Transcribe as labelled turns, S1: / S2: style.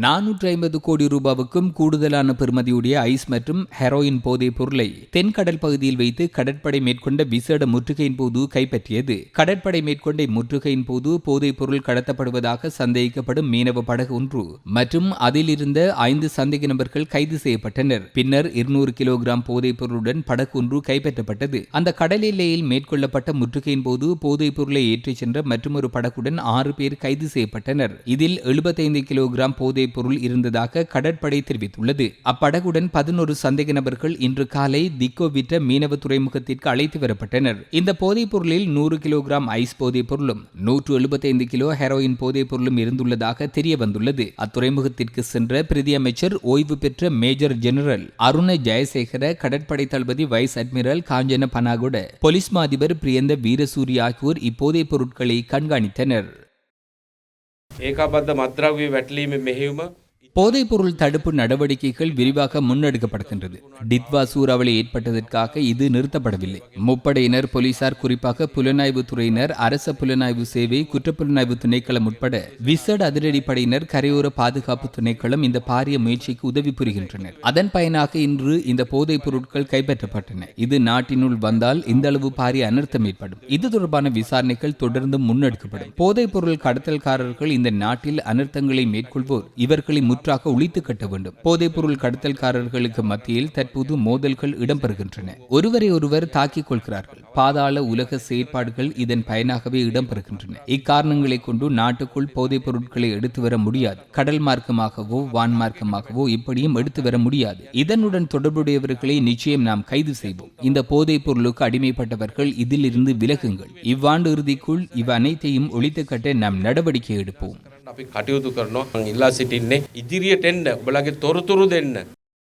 S1: நானூற்றி ஐம்பது கோடி ரூபாவுக்கும் கூடுதலான பெறுமதியுடைய ஐஸ் மற்றும் ஹெரோயின் போதைப் பொருளை தென்கடல் பகுதியில் வைத்து கடற்படை மேற்கொண்ட விசேட முற்றுகையின் போது கைப்பற்றியது. கடற்படை மேற்கொண்ட முற்றுகையின் போது போதைப் பொருள் கடத்தப்படுவதாக சந்தேகிக்கப்படும் மீனவ படகு ஒன்று மற்றும் அதில் இருந்த ஐந்து சந்தேக நபர்கள் கைது செய்யப்பட்டனர். பின்னர் இருநூறு கிலோகிராம் போதைப் பொருளுடன் படகு ஒன்று கைப்பற்றப்பட்டது. அந்த கடல் எல்லையில் மேற்கொள்ளப்பட்ட முற்றுகையின் போது போதைப் பொருளை ஏற்றிச் சென்ற மற்றொரு படகுடன் ஆறு பேர் கைது செய்யப்பட்டனர். இதில் எழுபத்தைந்து கிலோகிராம் போதை போதைப் பொருள் இருந்ததாக கடற்படை தெரிவித்துள்ளது. அப்படகுடன் பதினோரு சந்தேக நபர்கள் இன்று காலை திக்கோவிட்ட மீனவ துறைமுகத்திற்கு அழைத்து வரப்பட்டனர். இந்த போதைப் பொருளில் நூறு கிலோகிராம் ஐஸ் போதைப் பொருளும் நூற்று எழுபத்தைந்து கிலோ ஹெரோயின் போதைப் பொருளும் இருந்துள்ளதாக தெரிய வந்துள்ளது அத்துறைமுகத்திற்கு சென்ற பிரதி அமைச்சர் ஓய்வு பெற்ற மேஜர் ஜெனரல் அருண ஜெயசேகர கடற்படை தளபதி vice admiral Kanchana Banagoda police மாதிபர் Priyantha வீரசூரி ஆகியோர் இப்போதைப் பொருட்களை கண்காணித்தனர்.
S2: ඒකාබද්ධ මත්ද්‍රව්‍ය වැටලීම මෙහෙවුම
S1: போதைப்பொருள் தடுப்பு நடவடிக்கைகள் விரிவாக முன்னெடுக்கப்படுகின்றது. டித்வா சூறாவளி ஏற்பட்டதற்காக இது நிறுத்தப்படவில்லை. முப்படையினர் போலீசார் குறிப்பாக புலனாய்வு துறையினர் அரச புலனாய்வு சேவை குற்றப்புலனாய்வு திணைக்களம் உட்பட விசேட அதிரடிப்படையினர் கரையோர பாதுகாப்பு திணைக்களம் இந்த பாரிய முயற்சிக்கு உதவி புரிகின்றனர். அதன் பயனாக இன்று இந்த போதைப் பொருட்கள் கைப்பற்றப்பட்டன. இது நாட்டினுள் வந்தால் இந்த அளவு பாரிய அனர்த்தம் ஏற்படும். இது தொடர்பான விசாரணைகள் தொடர்ந்து முன்னெடுக்கப்படும். போதைப் பொருள் கடத்தல்காரர்கள் இந்த நாட்டில் அனர்த்தங்களை மேற்கொள்வோர். இவர்களை முற்றாக ஒழித்து கட்ட வேண்டும். போதைப்பொருள் கடத்தல்காரர்களுக்கு மத்தியில் தற்போது மோதல்கள் இடம்பெறுகின்றன. ஒருவரை ஒருவர் தாக்கிக் கொள்கிறார்கள். பாதாள உலக செயற்பாடுகள் இதன் பயனாகவே இடம்பெறுகின்றன. இக்காரணங்களை கொண்டு நாட்டுக்குள் போதைப் பொருட்களை எடுத்து வர முடியாது. கடல் மார்க்கமாகவோ வான் மார்க்கமாகவோ இப்படியும் எடுத்து வர முடியாது. இதனுடன் தொடர்புடையவர்களை நிச்சயம் நாம் கைது செய்வோம். இந்த போதைப் பொருளுக்கு அடிமைப்பட்டவர்கள் இதில் இருந்து விலகுங்கள். இவ்வாண்டு இறுதிக்குள் இவ் அனைத்தையும் ஒழித்து கட்ட நாம் நடவடிக்கை எடுப்போம்.
S2: අපි කටයුතු කරනවා. මං ඉල්ලා සිටින්නේ ඉදිරියට එන්න. ඔබලගේ තොරතුරු දෙන්න.